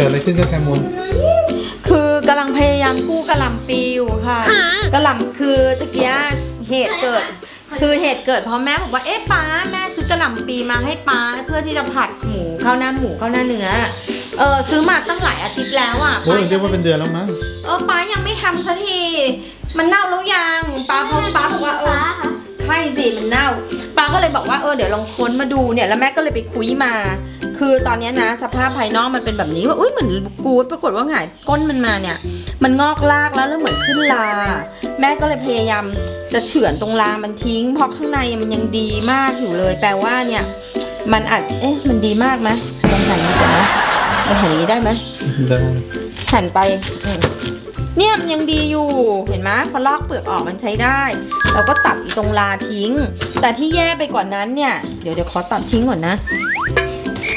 กิดอะไรขึ้นกับแคมูลคือกำลังพยายามกู้กระหล่ำปีอยู่ค่ะกระหล่ำคือตะเกียเหตุเกิด คือเหตุเกิดเพราะแม่บอกว่าเอ๊ะป้าแม่ซื้อกระหล่ำปีมาให้ป้าเพื่อที่จะผัดหมูข้าวหน้าหมูข้าวหน้าเนื้อเออซื้อมาตั้งหลายอาทิตย์แล้วอะโอ้ยป้าเรียกว่าเป็นเดือนแล้วมั้งเออป้ายังไม่ทำสักทีมันเน่าแล้วยังป้าเพราะป้าบอกว่าเออ ใช่สิมันเน่าป้าก็เลยบอกว่าเออเดี๋ยวลองค้นมาดูเนี่ยแล้วแม่ก็เลยไปคุยมา คือตอนเนี้ยนะ สภาพภายนอกมันเป็นแบบนี้ว่าอุ้ยเหมือนกูดปรากฏว่าหงายก้นมันมาเนี่ย มันงอกลากแล้วแล้วเหมือนขึ้นลา แม่ก็เลยพยายามจะเฉือนตรงลามันทิ้ง เพราะข้างในมันยังดีมากอยู่เลย แปลว่าเนี่ยมันอาจเอ๊ะมันดีมากไหมลองหันมาก่อนนะลองหันอย่างนี้ได้ไหมได้หันไปอืม เนี่ยมันยังดีอยู่ เห็นไหมพอลอกเปลือกออกมันใช้ได้ เราก็ตัดอีตรงลาทิ้ง แต่ที่แย่ไปกว่านั้นเนี่ย เดี๋ยวเดี๋ยวขอตัดทิ้งก่อนนะ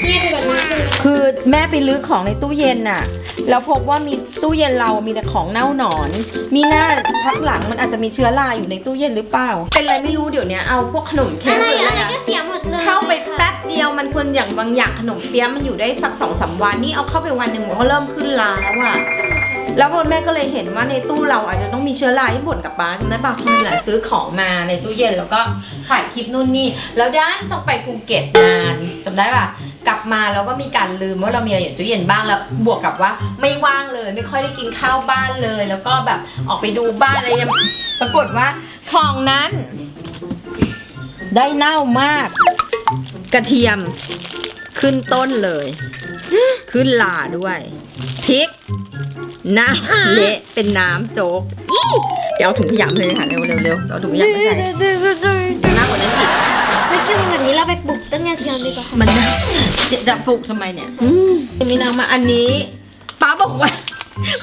เยี่ยมกว่านี้คือคือแม่ไปลื้อของในตู้เย็นน่ะ แล้วพบว่ามีตู้เย็นเรามีแต่ของเน่าหนอน มีหน้าพักหลังมันอาจจะมีเชื้อราอยู่ในตู้เย็นหรือเปล่า เป็นอะไรไม่รู้เดี๋ยวนี้เอาพวกขนมเค้กอะไรหรืออะอะไรไรอะก็เสียหมดเลยเข้าไปแป๊บเดียวมันควรอย่างบางอย่างขนมเปี๊ยะมันอยู่ได้สักสองสามวันนี่เอาเข้าไปวันหนึ่งมันก็เริ่มขึ้นลาแล้วอะ แล้วแม่ก็เลยเห็นว่าในตู้เราอาจจะต้องมีเชื้อราที่บ่นกับป้าจำได้ป่ะคือน่ะซื้อของมาในตู้เย็นแล้วก็ถ่ายคลิปนู่นนี่ แล้วด้านต้องไปภูเก็ตนานจำได้ป่ะกลับมาเราก็มีการลืมว่าเรามีอะไรอยู่ในตู้เย็นบ้างแล้วบวกกับว่าไม่ว่างเลย ไม่ค่อยได้กินข้าวบ้านเลย แล้วก็แบบออกไปดูบ้านอะไรยังปรากฏว่าของนั้น ได้เน่ามาก กระเทียมขึ้นต้นเลย ขึ้นลาด้วยพริก น้ำเละเป็นน้ำโจ๊กอีเดี๋ยวเอาถุงขยะมาเลยค่ะเร็วเร็วเร็วเอาถุงขยะมาใส่หน้ากว่านั้นอีกไม่กินแบบนี้เราไปปลูกต้นกระเทียมดีกว่ามันน่ะจะจะปลูกทำไมเนี่ยอืมมีนางมาอันนี้ป้าบอกว่า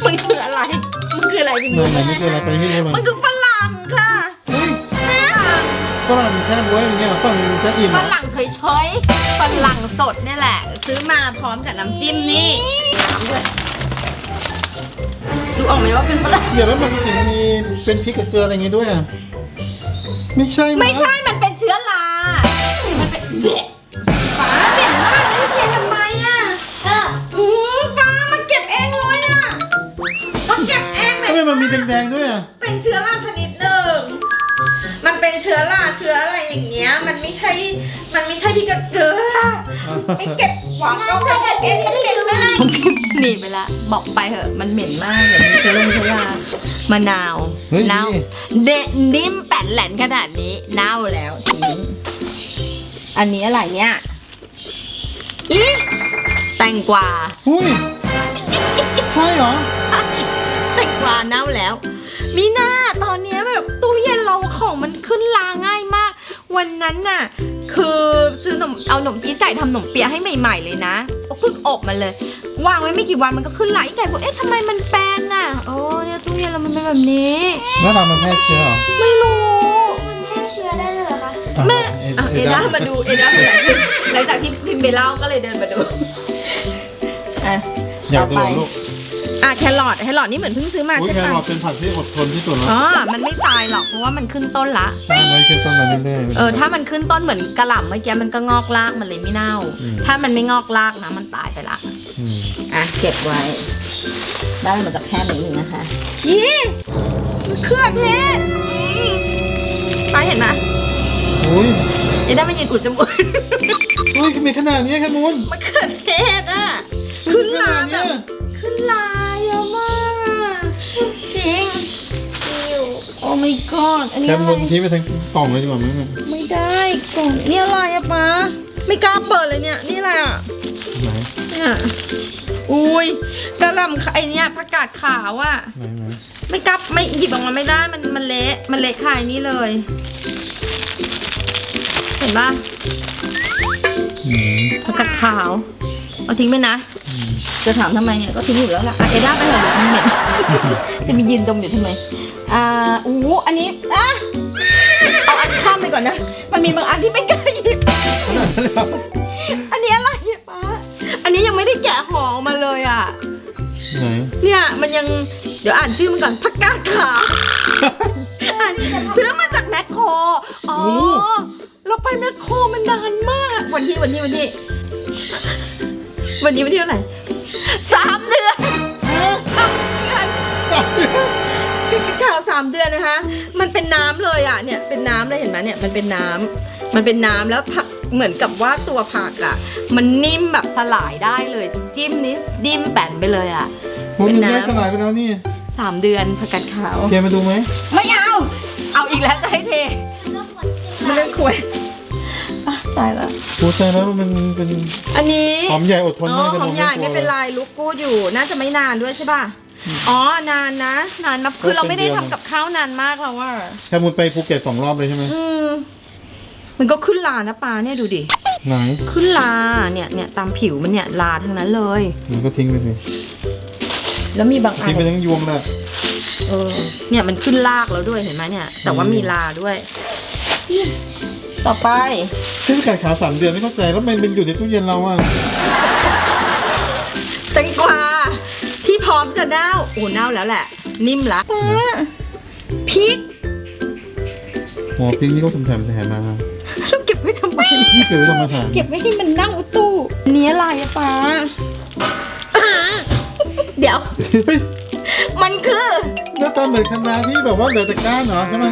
มันคืออะไร มันคืออะไรพี่ไหนมูไหนไม่คืออะไรไปที่นี่มัมันนคือฝรั่งค่ะฝรั่งแค่บวยอย่างเงี้ยฝรั่งแค่อิ่มฝรั่งเฉยๆฝรั่งสดนี่แหละ ซื้อมาพร้อมกับน้ำจิ้มนี่น้ำด้วย ดูออกไหมว่าเป็นฝรั่งเดี๋ยวแล้วมันถึงมีเป็นพริกกับเกลืออะไรอย่างงี้ด้วยอะไม่ใช่งไม่ใช่ มันเป็นเชื้อรามันเป็นเบ็ดป๋าเบ็ดมากเลยเทียนทำไมอะเอออือป๋ามันเก็บเองเลยอะมันเก็บเองเลทำไมยมันมีแดงๆด้วยอะ เป็นเชื้อราเชื้ออะไรอย่างเงี้ย มันไม่ใช่ มันไม่ใช่ที่กระเกลือไม่เก็บหวังก็เก็บเองมันเก็บได้หนีไปละ บอกไปเถอะ มันเหม็นมากเดี๋ยวมีเชื้อลงเชื้อรามะนาวเฮ้ย เน่าเดะนิ่มแป่นแหลนขนาดนี้เน่าแล้วทิ้งอันนี้อะไรเนี่ยอีแตงกวาหุ้ย ใช่เหรอ แตงกวาเน่าแล้ว มีหน้าตอนเนี้ยแบบตู้เย็นเราของมันขึ้นลาง่ายมาก วันนั้นน่ะ คือซื้อหนมเอาหนมจีนไก่ทำหนมเปี๊ยะให้ใหม่ ๆ เลยนะเพิ่งอบมาเลย วางไว้ไม่กี่วันมันก็ขึ้นลาอีกไก่บอกเอ๊ะทำไมมันแปลนน่ะโอ้เนี่ยตู้เย็นเรามันเป็นแบบนี้แล้วเรามันแพร่เชื้อเหรอไม่รู้แค่เชื้อได้เลยเหรอคะอะแม่เอ็อะเอเอ็ด้าด้ามาดูเอด้ามาดูหลังจากที่พิมพ์ไปเล่าก็เลยเดินมาดูอะอยากต่ดูไปลูก อะแครอทแครอทนี่เหมือนเพิ่งซื้อมาอุ้ยใช่แคปะรอทเป็นผักที่อดทนที่สุดแล้วอ๋อ มันไม่ตายหรอกเพราะว่ามันขึ้นต้นละสร้างไว้ขึ้นต้นมาเรื่อยๆ เออถ้ามันขึ้นต้นเหมือนกระหล่ำเมื่อกี้มันก็งอกรากมันเลยไม่เน่า อืม ถ้ามันไม่งอกรากนะมันตายไปละมอะเก็บไว้ ได้มาจากแค่นี้นะคะยี่เครื่องเทศอืมตายเห็นไหมอุ้ยเอ็ด้ามายืนอุดจมูก อุ้ยมีขนาดนี้แค่มูลมะเขือเทศอะ ขึ้นลาขแบดบเนี้ยขึ้นลา my god อันนี้แค่อะไรมูลทิ้งไปทั้งกล่องเลยดีกว่ามั้งเนี่ยไม่ได้กล่องนี่อะไรอะป๊าไม่กล้าเปิดเลยเนี่ยนี่อะไรอะไหนเนี่ยอุ้ยกระหล่ำไอเนี่ยผักกาดขาวอะไหนไหนไม่กล้าไม่หยิบออกมาไม่ได้มันมันเละมันเละขายนี่เลย เห็นปะอืมผักกาดขาวเอาทิ้งไปนะ อืมจะถามทำไมเนี่ยก็ทิ้งอยู่แล้วล่ะอะเอด้าไปเถอะมันเหม็น จะมียืนดมอยู่ทำไม อ่าอู้อันนี้อะเอาอันข้ามไปก่อนนะ มันมีบางอันที่ไม่กล้าหยิบ อันนี้อะไรอะป้า อันนี้ยังไม่ได้แกะห่อออกมาเลยอะ ไหนเนี่ยมันยังเดี๋ยวอ่านชื่อมันก่อนผักกาดขาวอ่านซื้อมาจากแมคโคร อ๋อ เราไปแมคโครมันนานมาก วันที่วันที่วันที่ วันนี้วันที่เท่าไหร่สามเดือน ข่าวสามเดือนนะคะ มันเป็นน้ำเลยอะเนี่ยเป็นน้ำเลยเห็นไหมเนี่ยมันเป็นน้ำมันเป็นน้ำแล้วผักเหมือนกับว่าตัวผักอะ มันนิ่มแบบสลายได้เลยจิ้มนิดดิ้มแป่นไปเลยอะผมเป็นมันน้ำแยกสลายไปแล้วนี่สามเดือนผักกาดขาวเกมาดูไหมไม่เอา เอาอีกแล้วจะให้เทไม่ได้คุยอะตายแล้วโอ้ใจแล้วมันเป็นอันนี้หอมใหญ่อดทนอ๋อมากจะขบอองกใหญ่กลัวไม่เป็นไรลูกกูดอยู่น่าจะไม่นานด้วยใช่ป่ะ อ๋อนานนะ นานมาคือเราไม่ได้ทำกับข้าวนานมากแล้วว่าแค่มุนไปภูเก็ตสองรอบเลยใช่ไหมอืมมันก็ขึ้นลานะปลาเนี่ยดูดิ ไหนขึ้นลาเนี่ยเนี่ยตามผิวมันเนี่ยลาทั้งนั้นเลย มันก็ทิ้งไปเลยแล้วมีบางอัทิ้งนไปทั้งยวงเลยเออเนี่ยมันขึ้นลากแล้วด้วยเห็นไหมเนี่ย แต่ว่ามีลาด้วย ต่อไปที่ไก่ขาวสามเดือนไม่เข้าใจแล้วมันเป็นอยู่ในตู้เย็นเราอะ แตงกวาที่พ ร้อมจะเน่าโอ้เน่าแล้วแหละ นิ่มละพริกโอ้พริกนี่ก็ทำแถมแถมมาเราเก็บไว้ทำไม นี่เก็บไว้ทำอาหารเก็บไว้ให้มันนั่งอุตู้เนี้ยอะไรอะป้าเดี๋ยว เฮ้ยมันคือ หน้าตาเหมือนคะน้าที่แบบว่าเหลือแต่ก้านเหรอใช่ไหม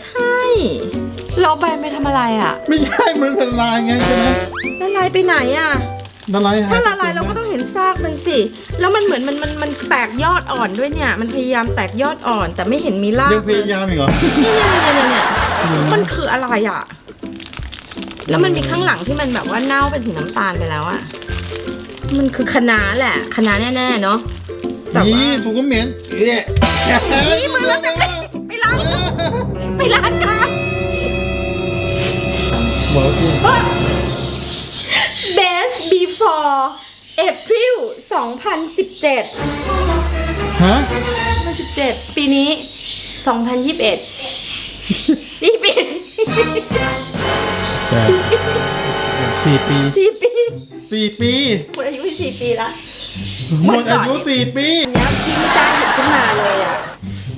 ใช่เราไปไปทำอะไรอะไม่ใช่มันละลายไงใช่ไหมละลายไปไหนอะ ละลายหถ้าละลายเราก็ต้องเห็นซากมันสิ แล้วมันเหมือนมันมันมันแตกยอดอ่อนด้วยเนี่ย มันพยายามแตกยอดอ่อน แต่ไม่เห็นมีรากยังพยายามอีกเหรอ เนี่ยเนี่ยเนี่ยเนี่ยอืมมันคืออะไรอะ แล้วมันมีข้างหลังที่มันแบบว่าเน่าเป็นสีน้ำตาลไปแล้วอะ มันคือคะน้าแหละคะน้าแน่ๆเนาะ แต่ว่านี่ถูกก็เหม็นเนี่ยนี่มือแล้วเต็มเลยไปล้างไปล้างกัน บอกแล้ว Best before April 2017 ฮะ 2017 ปีนี้ 2021 สี่ปีแต่สี่ปีสี่ปีสี่ปีหมดอายุไปสี่ปีละ หมดอายุสี่ปี อันเนี้ยที่ไม่กล้าหยิบขึ้นมาเลยอะ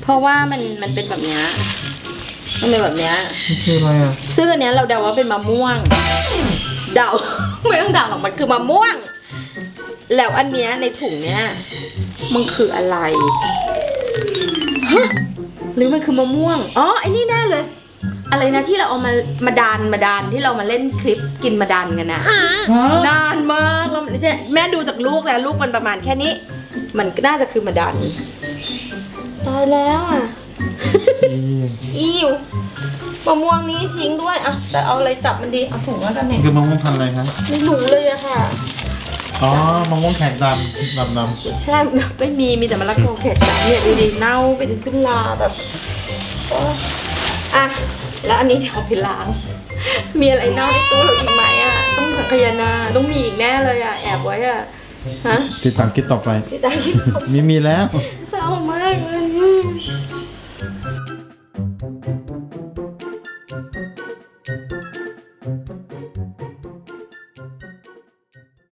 เพราะว่ามันมันเป็นแบบเนี้ย มันเป็นแบบเนี้ยนี่คืออะไรอะซึ่งอันเนี้ยเราเดาว่าเป็นมะม่วง เดา ไม่ต้องเดาหรอกมันคือมะม่วง แล้วอันเนี้ยในถุงเนี้ยมันคืออะไรฮะหรือมันคือมะม่วง อ๋อไอ้นี่แน่เลย อะไรนะที่เราเอามามาดานมาดานที่เรามาเล่นคลิปกินมาดานกันนะนานมากแล้วเนี่ยแม่ดูจากลูกแล้วลูกมันประมาณแค่นี้ มันน่าจะคือมาดันตายแล้วอะ อิวมะม่วงนี้ทิ้งด้วยอะแต่เอาอะไรจับมันดีเอาถุงแล้วกันเนี่ยคือมะม่วงพันธุ์อะไรคะไม่รู้เลยอะค่ะ อ๋อมะม่วงแขกดำดำดใช่ไม่มีมีแต่มะละกอเข็ดอะเนี่ยดูดิเน่าเป็นขึ้นลาแบบโอ๊ยอะแล้วอันนี้เดี๋ยวเอาไปล้าง มีอะไรเน่าในตู้เราอีกไหมอะต้องถังขยานาต้องมีอีกแน่เลยอะแอบไว้อะฮะำติดตามคลิปต่อไปที่ตาคิดผมมีมีแล้ว เศร้ามากเลย